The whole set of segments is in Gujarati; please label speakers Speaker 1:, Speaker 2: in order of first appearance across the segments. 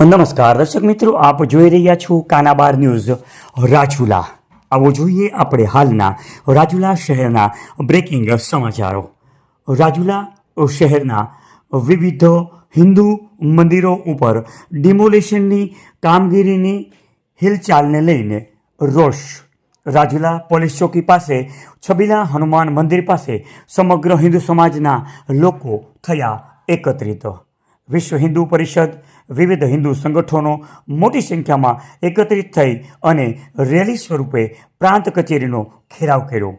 Speaker 1: નમસ્કાર, દર્શક મિત્રો, આપ જોઈ રહ્યા છો કાનાબાર ન્યૂઝ રાજુલા. આવો જોઈએ આપણે હાલના રાજુલા શહેરના બ્રેકિંગ સમાચારો. રાજુલા શહેરના વિવિધ હિન્દુ મંદિરો ઉપર ડિમોલેશનની કામગીરીની હિલચાલને લઈને રોષ. રાજુલા પોલીસ ચોકી પાસે છબીલા હનુમાન મંદિર પાસે સમગ્ર હિન્દુ સમાજના લોકો થયા એકત્રિત. વિશ્વ હિન્દુ પરિષદ, વિવિધ હિન્દુ સંગઠનો મોટી સંખ્યામાં એકત્રિત થઈ અને રેલી સ્વરૂપે પ્રાંત કચેરીનો ઘેરાવ કર્યો.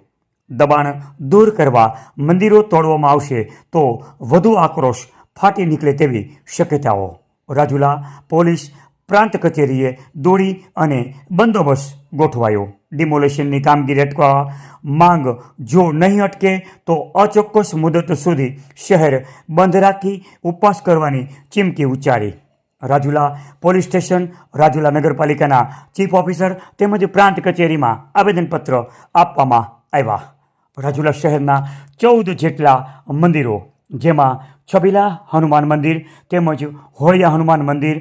Speaker 1: દબાણ દૂર કરવા મંદિરો તોડવામાં આવશે તો વધુ આક્રોશ ફાટી નીકળે તેવી શક્યતાઓ. રાજુલા પોલીસ પ્રાંત કચેરીએ દોડી અને બંદોબસ્ત ગોઠવાયો. ડિમોલેશનની કામગીરી અટકાવવા માંગ. જો નહીં અટકે, તો અચોક્કસ મુદત સુધી શહેર બંધ રાખી ઉપવાસ કરવાની ચીમકી ઉચ્ચારી. રાજુલા પોલીસ સ્ટેશન, રાજુલા નગરપાલિકાના ચીફ ઓફિસર તેમજ પ્રાંત કચેરીમાં આવેદનપત્ર આપવામાં આવ્યા. રાજુલા શહેરના ચૌદ જેટલા મંદિરો, જેમાં છબીલા હનુમાન મંદિર તેમજ હોળિયા હનુમાન મંદિર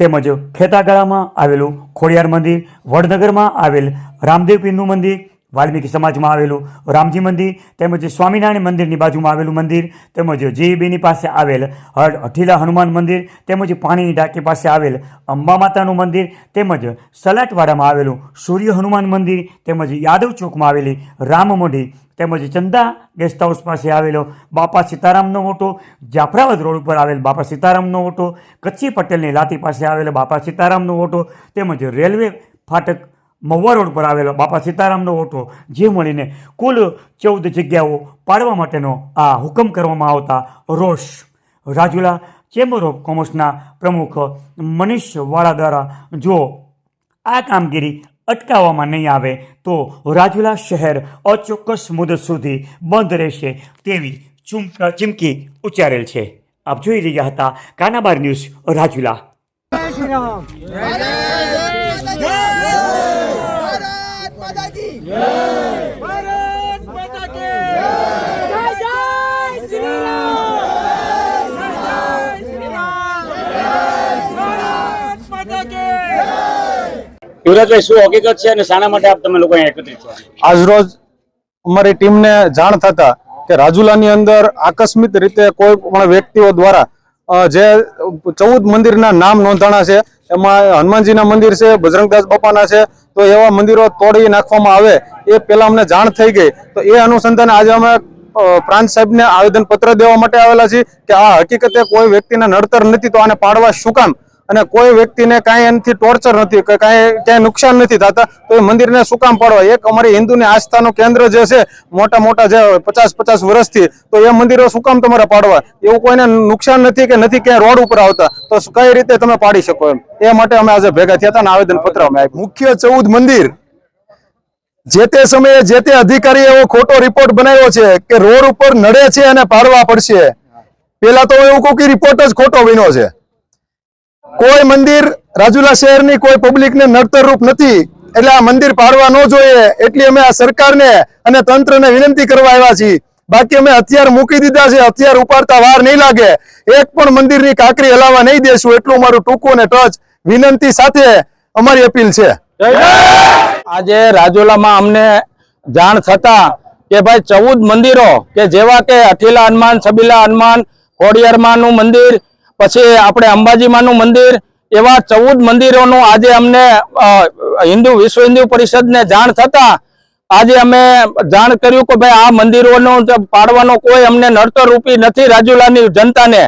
Speaker 1: તેમજ ખેતાગાળામાં આવેલું ખોડિયાર મંદિર વડનગરમાં આવેલ રામદેવ પીરનું મંદિર વાલ્મીકી સમાજમાં આવેલું રામજી મંદિર તેમજ સ્વામિનારાયણ મંદિરની બાજુમાં આવેલું મંદિર તેમજ જેઈબીની પાસે આવેલ હઠીલા હનુમાન મંદિર તેમજ પાણીની ટાંકી પાસે આવેલ અંબા માતાનું મંદિર તેમજ સલાટવાડામાં આવેલું સૂર્ય હનુમાન મંદિર તેમજ યાદવ ચોકમાં આવેલી રામમઢી તેમજ ચંદા ગેસ્ટ હાઉસ પાસે આવેલો બાપા સીતારામનો ઓટો, જાફરાબાદ રોડ ઉપર આવેલ બાપા સીતારામનો ઓટો, કચ્છી પટેલની લાતી પાસે આવેલો બાપા સીતારામનો ઓટો તેમજ રેલવે ફાટક મહુવા રોડ પર આવેલો બાપા સીતારામનો ઓટો જે મળીને કુલ ચૌદ જગ્યાઓ પાડવા માટેનો આ હુકમ કરવામાં આવતા રોષ. રાજુલા ચેમ્બર ઓફ કોમર્સના પ્રમુખ મનીષ વાળા દ્વારા જો આ કામગીરી અટકાવવામાં નહીં આવે તો રાજુલા શહેર અચોક્કસ મુદત સુધી બંધ રહેશે તેવી ચૂમકા ચીમકી ઉચ્ચારેલ છે. આપ જોઈ રહ્યા હતા કાનાબાર ન્યૂઝ રાજુલા.
Speaker 2: માતા કી ભારત માતા કે જય. જય શ્રી રામ જય શ્રી રામ ભારત માતા કે
Speaker 3: યુવરાજભાઈ શું હકીકત છે અને શાના માટે આપ તમે લોકો એકત્રિત છો?
Speaker 4: આજ રોજ અમારી ટીમને જાણ થતા કે રાજુલાની અંદર આકસ્મિક રીતે કોઈ પણ વ્યક્તિઓ દ્વારા જે ચૌદ મંદિરના નામ નોંધાણા છે એમાં હનુમાનજીના મંદિર છે બજરંગદાસ બાપાના છે તો એવા મંદિરો તોડી નાખવામાં આવે, એ પહેલાં અમને જાણ થઈ ગઈ. તો એ અનુસંધાને આજે અમે પ્રાંત સાહેબને આવેદન પત્ર દેવા માટે આવેલા છીએ કે આ હકીકતે કોઈ વ્યક્તિને નડતર નથી તો આને પાડવા શું કામ? અને કોઈ વ્યક્તિને કાંઈ એનાથી ટોર્ચર નથી, કે કાંઈ ક્યાંય નુકસાન નથી થતા, તો એ મંદિરને શું કામ પાડવા? એક અમારી હિન્દુની આસ્થાનું કેન્દ્ર જે છે, મોટા મોટા જે પચાસ પચાસ વર્ષથી, તો એ મંદિરો શું કામ તમારે પાડવા? એવું કોઈને નુકસાન નથી કે નથી ક્યાંય રોડ ઉપર આવતા, તો કઈ રીતે તમે પાડી શકો એમ? એ માટે અમે આજે ભેગા થયા હતા અને આવેદન પત્ર અમે
Speaker 5: મુખ્ય ચૌદ મંદિર. જે તે સમયે જે તે અધિકારી એવો ખોટો રિપોર્ટ બનાવ્યો છે કે રોડ ઉપર નડે છે અને પાડવા પડશે. પેલા તો એવું કહું કે રિપોર્ટ જ ખોટો બન્યો છે. કોઈ મંદિર રાજુલા શહેરની કોઈ પબ્લિકને નડતરરૂપ નથી. એટલે આ મંદિર પાડવા ન જોઈએ એટલી અમે આ સરકારને અને તંત્રને વિનંતી કરવા આવ્યા છીએ. બાકી અમે હથિયાર મૂકી દીધા છે હથિયાર ઉપાડતા વાર નહીં લાગે. એક પણ મંદિરની કાંકરી હલાવવા નહીં દેશું, એટલું મારું ટૂંકું અને ટચ વિનંતી સાથે અમારી અપીલ છે.
Speaker 4: આજે રાજુલામાં અમને જાણ થતા કે ભાઈ ચૌદ મંદિરો કે જેવા કે અઠીલા હનુમાન છબીલા હનુમાન, ખોડિયારમાંનું મંદિર પછી આપણે અંબાજીમાંનું મંદિર, એવા ચૌદ મંદિરોનું આજે અમને હિન્દુ, વિશ્વ હિન્દુ પરિષદને જાણ થતા આજે અમે જાણ કર્યું કે ભાઈ આ મંદિરોનું પાડવાનો કોઈ અમને નડતર રૂપી નથી રાજુલાની જનતાને.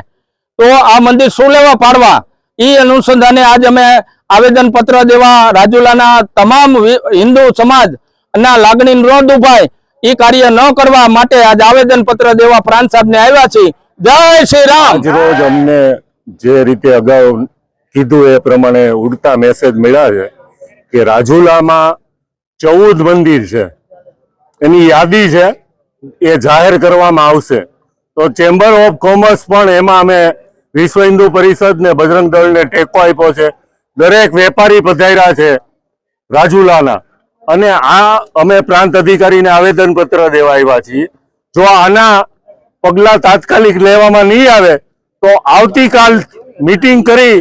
Speaker 4: તો આ મંદિર શું લેવા પાડવા? એ અનુસંધાને આજ અમે આવેદનપત્ર દેવા રાજુલાના તમામ હિન્દુ સમાજ ના લાગણી ન દુભાય એ કાર્ય ન કરવા માટે આજ આવેદનપત્ર દેવા પ્રાંત સાહેબને આવ્યા છીએ. જય શ્રી રામ.
Speaker 6: આજરોજ અમને જે રીતે અગાઉ કીધું એ પ્રમાણે ઉડતા મેસેજ મળ્યા છે કે રાજુલામાં ચૌદ મંદિર છે. એની યાદી છે, એ જાહેર કરવામાં આવશે. તો ચેમ્બર ઓફ કોમર્સ પણ એમાં અમે વિશ્વ હિન્દુ પરિષદ ને બજરંગ દળને ટેકો આપ્યો છે. દરેક વેપારી પધાર્યા છે રાજુલાના. અને આ અમે પ્રાંત અધિકારીને આવેદન પત્ર દેવા આવ્યા છીએ. જો આના પગલા તાત્કાલિક લેવામાં નહીં આવે તો આવતીકાલ મીટિંગ કરી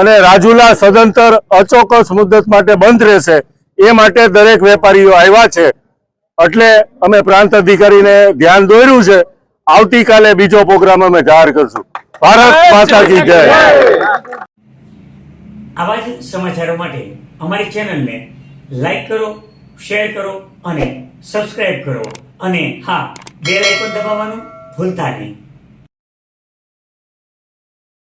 Speaker 6: અને રાજુલા સદંતર અચોક્કસ મુદ્દત માટે બંધ રહેશે. એ માટે દરેક વેપારીઓ આવ્યા છે. એટલે અમે પ્રાંત અધિકારીને ધ્યાન દોર્યું છે. આવતીકાલે બીજો પ્રોગ્રામ અમે જાહેર કરશું. ભારત માતા કી જય.
Speaker 1: આવા જ સમાચારો માટે અમારી ચેનલને લાઈક કરો શેર કરો અને સબસ્ક્રાઇબ કરો. અને હા બેલ આઇકોન દબાવવાનું ભૂલતા નહીં.